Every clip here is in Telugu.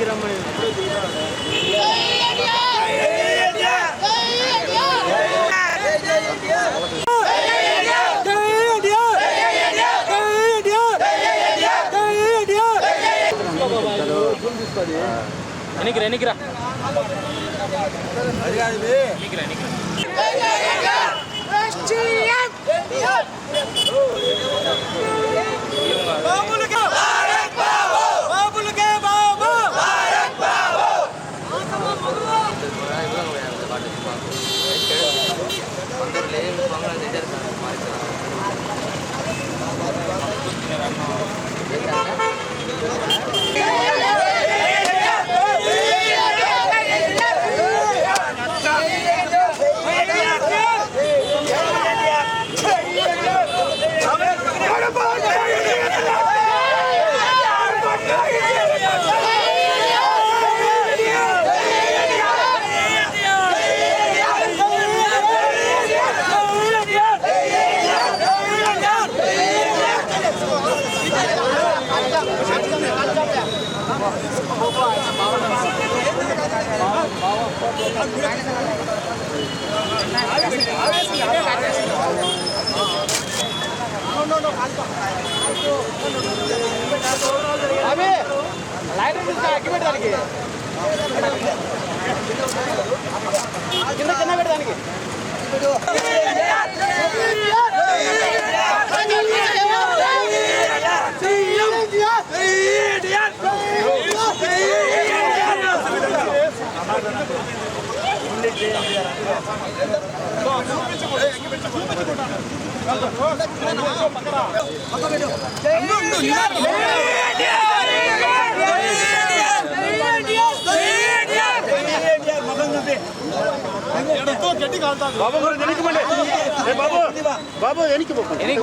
పైకి రమ్మని ఎనికిరా ఎనికిరా. ఎనికిరా. అవి లైట్ అగ్గి పెట్టడానికి కింద కింద పెట్టడానికి എനിക്ക് ബാബു എനിക്ക് എനിക്ക്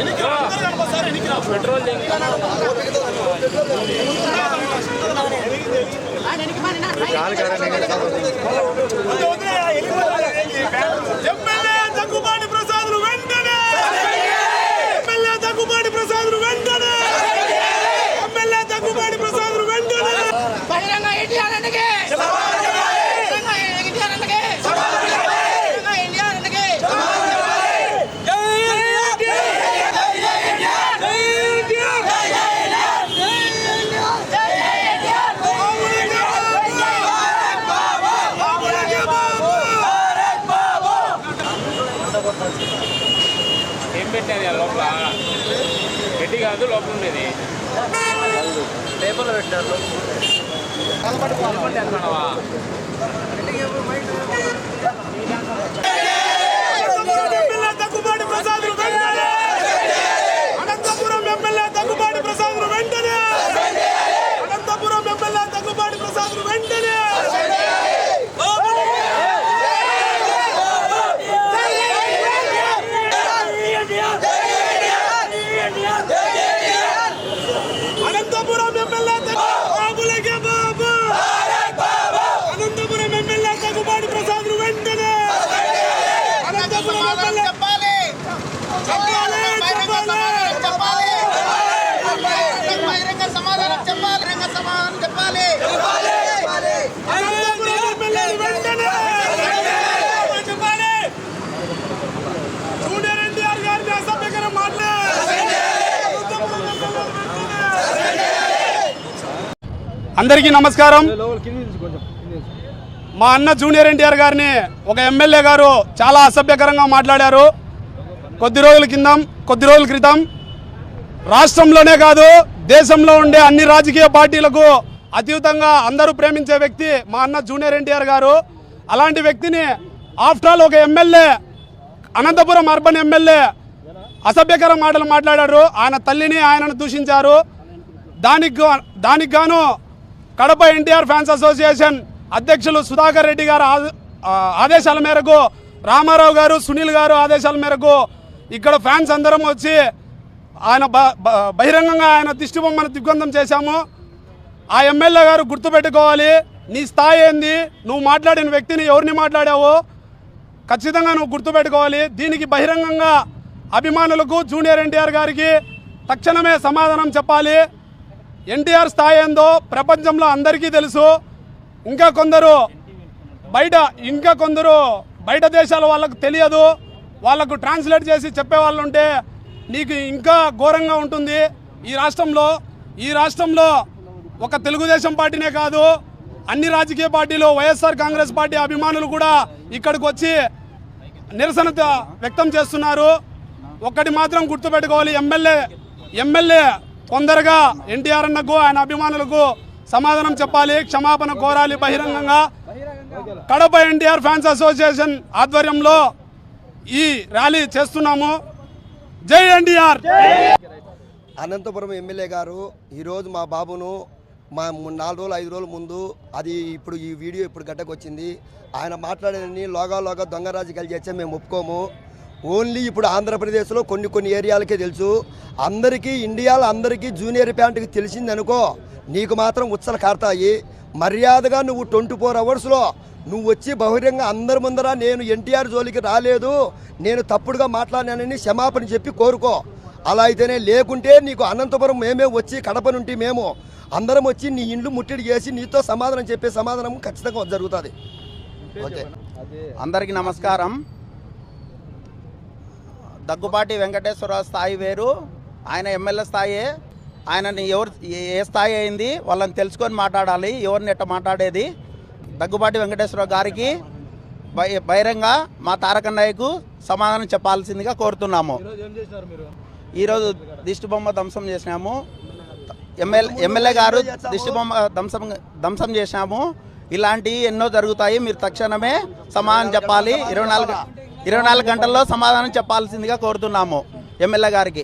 എനിക്ക് പെട്രോൾ లోపల? గడ్డి కాదు లోపల ఉండేది. పేపర్లు పెట్టారు. కలపడి కలపడి అందరికీ నమస్కారం. మా అన్న జూనియర్ ఎన్టీఆర్ గారిని ఒక ఎమ్మెల్యే గారు చాలా అసభ్యకరంగా మాట్లాడారు. కొద్ది రోజుల కింద కొద్ది రోజుల క్రితం రాష్ట్రంలోనే కాదు దేశంలో ఉండే అన్ని రాజకీయ పార్టీలకు అతీతంగా అందరూ ప్రేమించే వ్యక్తి మా అన్న జూనియర్ ఎన్టీఆర్ గారు. అలాంటి వ్యక్తిని ఆఫ్టర్ ఆల్ ఒక ఎమ్మెల్యే అనంతపురం అర్బన్ ఎమ్మెల్యే అసభ్యకర మాటలు మాట్లాడారు. ఆయన తల్లిని ఆయనను దూషించారు. దానికి దానికి గాను కడప ఎన్టీఆర్ ఫ్యాన్స్ అసోసియేషన్ అధ్యక్షులు సుధాకర్ రెడ్డి గారు ఆ, ఆదేశాల మేరకు రామారావు గారు సునీల్ గారు ఆదేశాల మేరకు ఇక్కడ ఫ్యాన్స్ అందరం వచ్చి ఆయన బ- బ- బహిరంగంగా ఆయన దిష్టిబొమ్మను దిగ్బంధం చేశాము. ఆ ఎమ్మెల్యే గారు గుర్తుపెట్టుకోవాలి. నీ స్థాయి ఏంది? నువ్వు మాట్లాడిన వ్యక్తిని ఎవరిని మాట్లాడావో? ఖచ్చితంగా నువ్వు గుర్తుపెట్టుకోవాలి. దీనికి బహిరంగంగా అభిమానులకు జూనియర్ ఎన్టీఆర్ గారికి తక్షణమే సమాధానం చెప్పాలి. ఎన్టీఆర్ స్థాయి ఏందో ప్రపంచంలో అందరికీ తెలుసు. ఇంకా కొందరు బయట ఇంకా కొందరు బయట దేశాల వాళ్ళకు తెలియదు. వాళ్ళకు ట్రాన్స్లేట్ చేసి చెప్పే వాళ్ళు ఉంటే నీకు ఇంకా ఘోరంగా ఉంటుంది. ఈ రాష్ట్రంలో ఈ రాష్ట్రంలో ఒక తెలుగుదేశం పార్టీనే కాదు అన్ని రాజకీయ పార్టీలు వైఎస్ఆర్ కాంగ్రెస్ పార్టీ అభిమానులు కూడా ఇక్కడికి వచ్చి నిరసన వ్యక్తం చేస్తున్నారు. ఒక్కటి మాత్రం గుర్తుపెట్టుకోవాలి ఎమ్మెల్యే ఎమ్మెల్యే తొందరగా ఎన్టీఆర్ అన్నకు ఆయన అభిమానులకు సమాధానం చెప్పాలి క్షమాపణ కోరాలి బహిరంగంగా. కడప ఎన్టీఆర్ ఫ్యాన్స్ అసోసియేషన్ ఆధ్వర్యంలో ఈ ర్యాలీ చేస్తున్నాము. జై ఎన్టీఆర్! అనంతపురం ఎమ్మెల్యే గారు ఈరోజు మా బాబును మా నాలుగు రోజులు ఐదు రోజుల ముందు అది ఇప్పుడు ఈ వీడియో ఇప్పుడు గడ్డకు వచ్చింది ఆయన మాట్లాడేదని లోగా లోగా దొంగ కలిసి చేస్తే మేము ఒప్పుకోము. ఓన్లీ ఇప్పుడు ఆంధ్రప్రదేశ్లో కొన్ని కొన్ని ఏరియాలకే తెలుసు. అందరికీ ఇండియాలో అందరికీ జూనియర్ ప్యాంటుకి తెలిసిందనుకో నీకు మాత్రం ఉచ్చలు కారుతాయి. మర్యాదగా నువ్వు ట్వంటీ ఫోర్ అవర్స్లో నువ్వు వచ్చి బహిరంగ అందరి ముందర నేను ఎన్టీఆర్ జోలికి రాలేదు నేను తప్పుడుగా మాట్లాడినానని క్షమాపణ చెప్పి కోరుకో. అలా అయితేనే లేకుంటే నీకు అనంతపురం మేమే వచ్చి కడప నుండి మేము అందరం వచ్చి నీ ఇండ్లు ముట్టడి చేసి నీతో సమాధానం చెప్పే సమాధానం ఖచ్చితంగా జరుగుతుంది. ఓకే. అందరికీ నమస్కారం. దగ్గుపాటి వెంకటేశ్వరరావు స్థాయి వేరు. ఆయన ఎమ్మెల్యే స్థాయి. ఆయనని ఎవరు ఏ స్థాయి అయింది వాళ్ళని తెలుసుకొని మాట్లాడాలి. ఎవరిని ఎట్ట మాట్లాడేది? దగ్గుబాటి వెంకటేశ్వరరావు గారికి బహిరంగ మా తారక నాయకు సమాధానం చెప్పాల్సిందిగా కోరుతున్నాము. ఈరోజు దిష్టి బొమ్మ ధ్వంసం చేసినాము. ఎమ్మెల్యే ఎమ్మెల్యే గారు దిష్టి బొమ్మ ధ్వంసం ధ్వంసం చేసినాము. ఇలాంటివి ఎన్నో జరుగుతాయి. మీరు తక్షణమే సమాధానం చెప్పాలి. ఇరవై నాలుగు ఇరవై నాలుగు గంటల్లో సమాధానం చెప్పాల్సిందిగా కోరుతున్నాము ఎమ్మెల్యే గారికి.